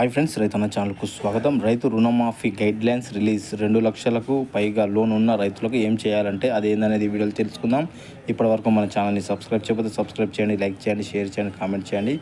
Hi friends రైతన్న ఛానల్కు స్వాగతం. రైతు రుణమాఫీ గైడ్ లైన్స్ రిలీజ్ రెండు లక్షలకు పైగా లోన్ ఉన్న రైతులకు ఏం చేయాలంటే అది ఏందనేది ఈ తెలుసుకుందాం. ఇప్పటివరకు మన ఛానల్ని సబ్స్క్రైబ్ చేయకపోతే సబ్స్క్రైబ్ చేయండి లైక్ చేయండి షేర్ చేయండి కామెంట్ చేయండి.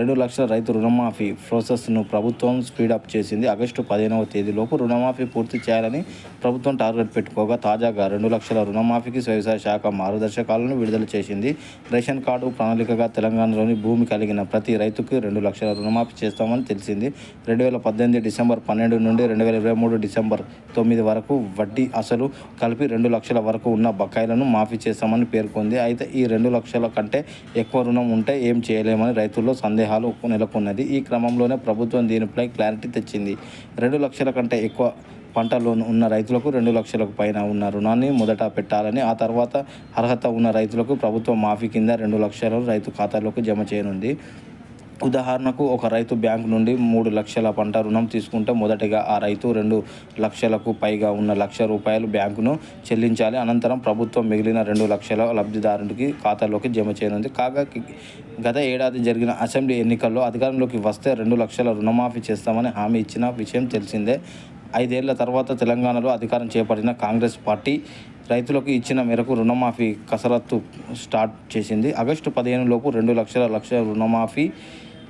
రెండు లక్షల రైతు రుణమాఫీ ప్రాసెస్ను ప్రభుత్వం స్పీడప్ చేసింది. ఆగస్టు పదిహేనవ తేదీలోపు రుణమాఫీ పూర్తి చేయాలని ప్రభుత్వం టార్గెట్ పెట్టుకోగా తాజాగా రెండు లక్షల రుణమాఫీకి వ్యవసాయ శాఖ మార్గదర్శకాలను విడుదల చేసింది. రేషన్ కార్డు ప్రణాళికగా తెలంగాణలోని భూమి కలిగిన ప్రతి రైతుకు రెండు లక్షల రుణమాఫీ చేస్తామని తెలిసింది. రెండు వేల పద్దెనిమిది డిసెంబర్ పన్నెండు నుండి రెండు వేల ఇరవై మూడు డిసెంబర్ తొమ్మిది వరకు వడ్డీ అసలు కలిపి రెండు లక్షల వరకు ఉన్న బకాయిలను మాఫీ చేస్తామని పేర్కొంది అయితే ఈ రెండు లక్షల కంటే ఎక్కువ రుణం ఉంటే ఏం చేయలేమని రైతుల్లో సందేహాలు నెలకొన్నది. ఈ క్రమంలోనే ప్రభుత్వం దీనిపై క్లారిటీ తెచ్చింది. రెండు లక్షల కంటే ఎక్కువ పంట లోన్ ఉన్న రైతులకు రెండు లక్షలకు పైన ఉన్న రుణాన్ని మొదట పెట్టాలని ఆ తర్వాత అర్హత ఉన్న రైతులకు ప్రభుత్వం మాఫీ కింద రెండు లక్షలు రైతు ఖాతాలోకి జమ చేయనుంది. ఉదాహరణకు ఒక రైతు బ్యాంక్ నుండి మూడు లక్షల పంట రుణం తీసుకుంటే మొదటిగా ఆ రైతు రెండు లక్షలకు పైగా ఉన్న లక్ష రూపాయలు బ్యాంకును చెల్లించాలి. అనంతరం ప్రభుత్వం మిగిలిన రెండు లక్షల లబ్ధిదారునికి ఖాతాలోకి జమ చేయనుంది. కాగా గత ఏడాది జరిగిన అసెంబ్లీ ఎన్నికల్లో అధికారంలోకి వస్తే రెండు లక్షల రుణమాఫీ చేస్తామని హామీ ఇచ్చిన విషయం తెలిసిందే. ఐదేళ్ళ తర్వాత తెలంగాణలో అధికారం చేపట్టిన కాంగ్రెస్ పార్టీ రైతులకు ఇచ్చిన మేరకు రుణమాఫీ కసరత్తు స్టార్ట్ చేసింది. ఆగస్టు పదిహేను లోపు రెండు లక్షల లక్షల రుణమాఫీ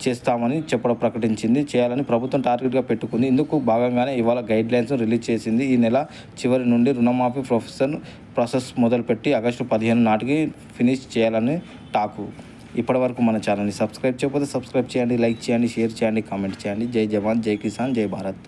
చేస్తామని చెప్పడం ప్రకటించింది. చేయాలని ప్రభుత్వం టార్గెట్గా పెట్టుకుంది. ఇందుకు భాగంగానే ఇవాళ గైడ్ లైన్స్ రిలీజ్ చేసింది. ఈ నెల చివరి నుండి రుణమాఫీ ప్రొఫెసర్ ప్రాసెస్ మొదలుపెట్టి ఆగస్టు పదిహేను నాటికి ఫినిష్ చేయాలని టాకు. ఇప్పటివరకు మన ఛానల్ని సబ్స్క్రైబ్ చేయకపోతే సబ్స్క్రైబ్ చేయండి లైక్ చేయండి షేర్ చేయండి కామెంట్ చేయండి. జై జవాన్ జై కిసాన్ జై భారత్.